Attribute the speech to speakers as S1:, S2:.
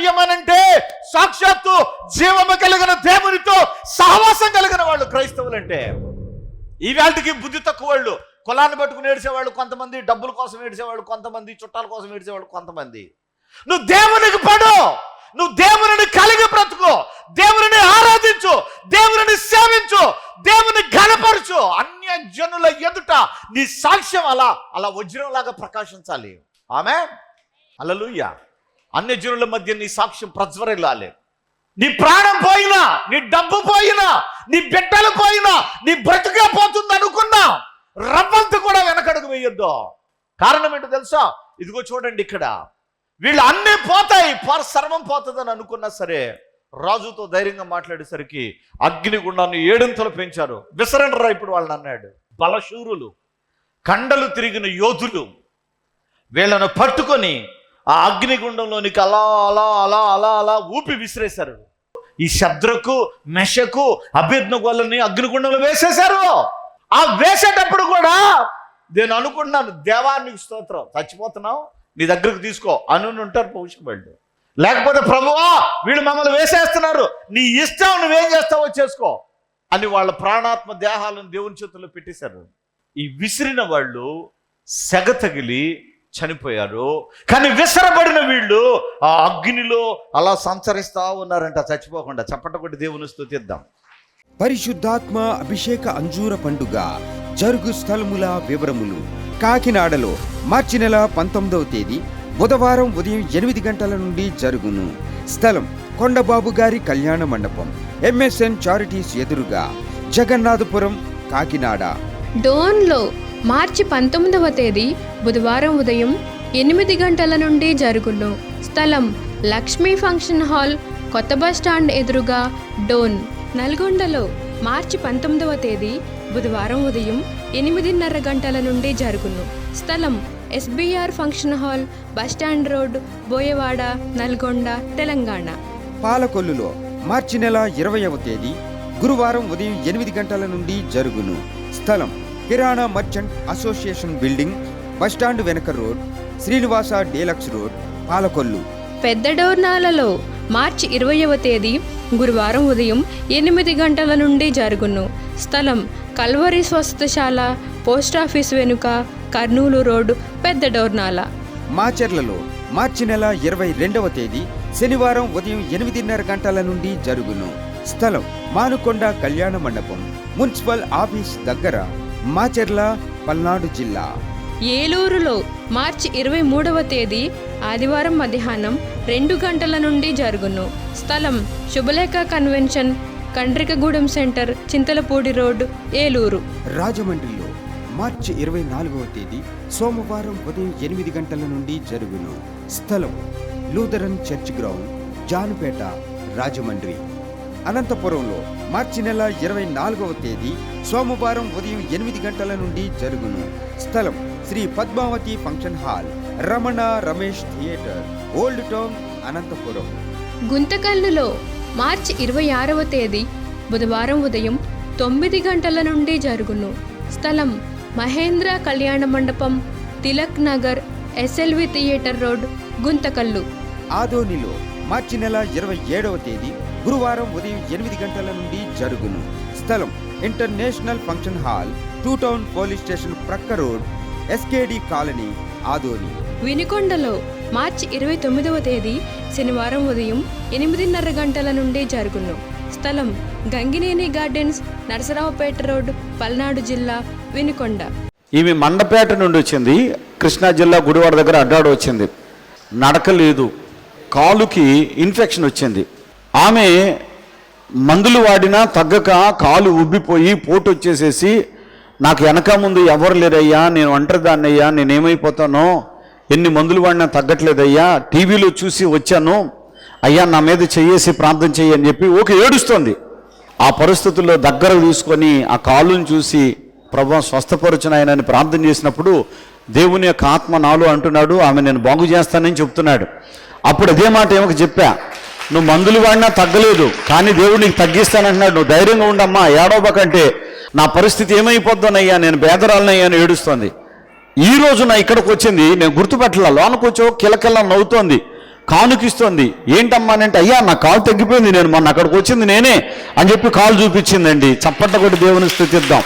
S1: క్రైస్తవ్యం అనంటే సాక్షాత్తు జీవము కలిగిన దేవునితో సహవాసం కలిగిన వాళ్ళు క్రైస్తవులు అంటే ఈ వేళకి బుద్ధి తక్కువ వాళ్ళు. కులాన్ని పట్టుకుని ఏడిసేవాళ్ళు కొంతమంది డబ్బుల కోసం ఏడిసేవాళ్ళు కొంతమంది చుట్టాల కోసం ఏడిసేవాళ్ళు కొంతమంది. నువ్వు దేవునికి పడు. నువ్వు దేవుని కలిగి బ్రతుకు. దేవుని ఆరాధించు. దేవుని సేవించు. దేవుని ఘనపరచు అన్య జనుల ఎదుట నీ సాక్ష్యం అలా అలా వజ్రంలాగా ప్రకాశించాలి. ఆమె అలలుయ్యా అన్యజనుల మధ్య నీ సాక్ష్యం ప్రజ్వరిల్లాలి. నీ ప్రాణం పోయినా నీ డబ్బు పోయినా నీ బిడ్డలు పోయినా నీ బ్రతుకే పోతుంది అనుకున్నా రవ్వంత కూడా వెనకడుగు వేయొద్దు. కారణం ఏంటో తెలుసా? ఇదిగో చూడండి ఇక్కడ. వీళ్ళు అన్నీ పోతాయి పర సర్వం పోతుందని అనుకున్నా సరే రాజుతో ధైర్యంగా మాట్లాడేసరికి అగ్నిగుండాన్ని ఏడంతలు పెంచారు. విసరండరా ఇప్పుడు వాళ్ళని అన్నాడు. బలశూరులు కండలు తిరిగిన యోధులు వీళ్ళను పట్టుకొని ఆ అగ్నిగుండంలోనికి అలా అలా అలా అలా అలా ఊపి విసిరేశారు. ఈ శబ్దకు మెషకు అభ్యర్థులని అగ్నిగుండంలో వేసేశారు. ఆ వేసేటప్పుడు కూడా నేను అనుకుంటున్నాను దేవానికి స్తోత్రం. చచ్చిపోతున్నావు నీ దగ్గరకు తీసుకో అని ఉంటారు పౌషకుబళ్ళు లేకపోతే ప్రభువా వీళ్ళు మమ్మల్ని వేసేస్తున్నారు. నీ ఇష్టం నువ్వేం చేస్తావో చేసుకో. అని వాళ్ళ ప్రాణాత్మ దేహాలను దేవుని చేతుల్లో పెట్టేశారు. ఈ విసిరిన వాళ్ళు సెగ తగిలి చనిపోయారు. కానీ విసరబడిన వీళ్ళు ఆ అగ్నిలో అలా సంచరిస్తా ఉన్నారంట చచ్చిపోకుండా. చప్పట దేవుని స్తుతిద్దాం.
S2: పరిశుద్ధాత్మ అభిషేక అంజూర పండుగ జరుగు స్థలముల వివరములు. కాకినాడలో మార్చి నెల పంతొమ్మిదవ తేదీ బుధవారం ఉదయం ఎనిమిది గంటల నుండి జరుగును. స్థలం కొండబాబు గారి కళ్యాణ మండపం. ఎంఎస్ఎన్ చారిటీస్ ఎదురుగా జగన్నాథపురం కాకినాడ.
S3: డోన్లో మార్చి పంతొమ్మిదవ తేదీ బుధవారం ఉదయం ఎనిమిది గంటల నుండి జరుగును. స్థలం లక్ష్మీ ఫంక్షన్ హాల్ కొత్త బస్ స్టాండ్ ఎదురుగా డోన్. నల్గొండలో మార్చి పంతొమ్మిదవ తేదీ బుధవారం ఉదయం ఎనిమిదిన్నర గంటల నుండి జరుగును. స్థలం SBR function hall bus stand road Boyawada Nalgonda Telangana.
S2: పాలకొల్లులో మార్చి నెల ఇరవయవ తేదీ గురువారం ఉదయం ఎనిమిది గంటల నుండి జరుగును. స్థలం కిరాణా merchant association building bus stand వెనక road Srinivasa deluxe road Palakollu.
S3: పెద్ద డోర్నాలలో మార్చి ఇరవయవ తేదీ గురువారం ఉదయం ఎనిమిది గంటల నుండి జరుగును. స్థలం కల్వరి స్వస్థశాల పోస్టాఫీస్ వెనుక కర్నూలు రోడ్ పెద్ద డోర్నాల.
S2: మాచెర్లలో మార్చి నెల ఇరవై రెండవ తేదీ శనివారం ఉదయం ఎనిమిదిన్నర గంటల నుండి జరుగును. స్థలం మానుకొండ కళ్యాణ మండపం మున్సిపల్ ఆఫీస్ దగ్గర. మాచెర్ల పల్నాడు జిల్లా.
S3: ఏలూరులో మార్చి ఇరవై మూడవ తేదీ ఆదివారం మధ్యాహ్నం రెండు గంటల నుండి జరుగును. స్థలం Subhalekha convention Kandrikagudem centre Chintalapudi road Eluru.
S2: రాజమండ్రిలో మార్చి ఇరవై నాలుగవ తేదీ సోమవారం ఉదయం ఎనిమిది గంటల నుండి జరుగును. స్థలం Lutheran church ground Janupeta Rajahmundry. అనంతపురంలో మార్చి నెల ఇరవై నాలుగవ తేదీ సోమవారం ఉదయం ఎనిమిది గంటల నుండి జరుగును. స్థలం Sri Padmavathi function hall Ramana Ramesh theatre old town Anantapur.
S3: గుంతకల్లులో మార్చి ఇరవై ఆరవ తేదీ బుధవారం ఉదయం తొమ్మిది గంటల నుండి జరుగును. స్థలం Mahendra Kalyana Mandapam Tilak Nagar SLV theatre road Guntakal.
S2: ఆదోనిలో మార్చి నెల ఇరవై ఏడవ తేదీ గురువారం ఉదయం ఎనిమిది గంటల నుండి జరుగును. స్థలం international function hall two town police station ప్రక్క రోడ్ ఎస్కేడి కాలనీ ఆదోని.
S3: వినుకొండలో మార్చి ఇరవై తొమ్మిదవ తేదీ శనివారం ఉదయం ఎనిమిదిన్నర గంటల నుండి జరుగును. స్థలం గంగినేని గార్డెన్స్ నరసరావుపేట రోడ్ పల్నాడు జిల్లా వినుకొండ.
S1: ఈమె మండపేట నుండి వచ్చింది. కృష్ణా జిల్లా గుడివాడ దగ్గర అడ్డాడు వచ్చింది. నడక లేదు. కాలుకి ఇన్ఫెక్షన్ వచ్చింది. ఆమె మందులు వాడినా తగ్గక కాలు ఉబ్బిపోయి పోటు వచ్చేసేసి నాకు వెనక ముందు ఎవరు లేరయ్యా? నేను ఒంటరిదాన్ని అయ్యా నేనేమైపోతానో? ఎన్ని మందులు వాడినా తగ్గట్లేదయ్యా? టీవీలో చూసి వచ్చాను. అయ్యా నా మీద చేయేసి ప్రార్థన చెయ్యి అని చెప్పి ఓకే ఏడుస్తోంది. ఆ పరిస్థితుల్లో దగ్గర తీసుకొని ఆ కాలుని చూసి ప్రభు స్వస్థపరచున ఆయనని ప్రార్థన చేసినప్పుడు దేవుని యొక్క ఆత్మ నాలో అంటున్నాడు ఆమె నేను బాగు చేస్తానని చెప్తున్నాడు. అప్పుడు అదే మాట ఏమో చెప్పా? నువ్వు మందులు వాడినా తగ్గలేదు కానీ దేవుడు నీకు తగ్గిస్తానంటున్నాడు. నువ్వు ధైర్యంగా ఉండమ్మా ఏడవబకంటే నా పరిస్థితి ఏమైపోద్దోనయ్యా నేను బేదరాలనయ్యా అని ఏడుస్తోంది. ఈ రోజు నా ఇక్కడికి వచ్చింది నేను గుర్తుపెట్టలా లోనకొచ్చో వచ్చో నవ్వుతోంది
S4: కానుకిస్తోంది. ఏంటమ్మా అని అంటే అయ్యా నా కాలు తగ్గిపోయింది నేను మొన్న అక్కడికి వచ్చింది నేనే అని చెప్పి కాలు చూపించిందండి. చప్పట్ల కొట్టి దేవుని స్థుతిద్దాం.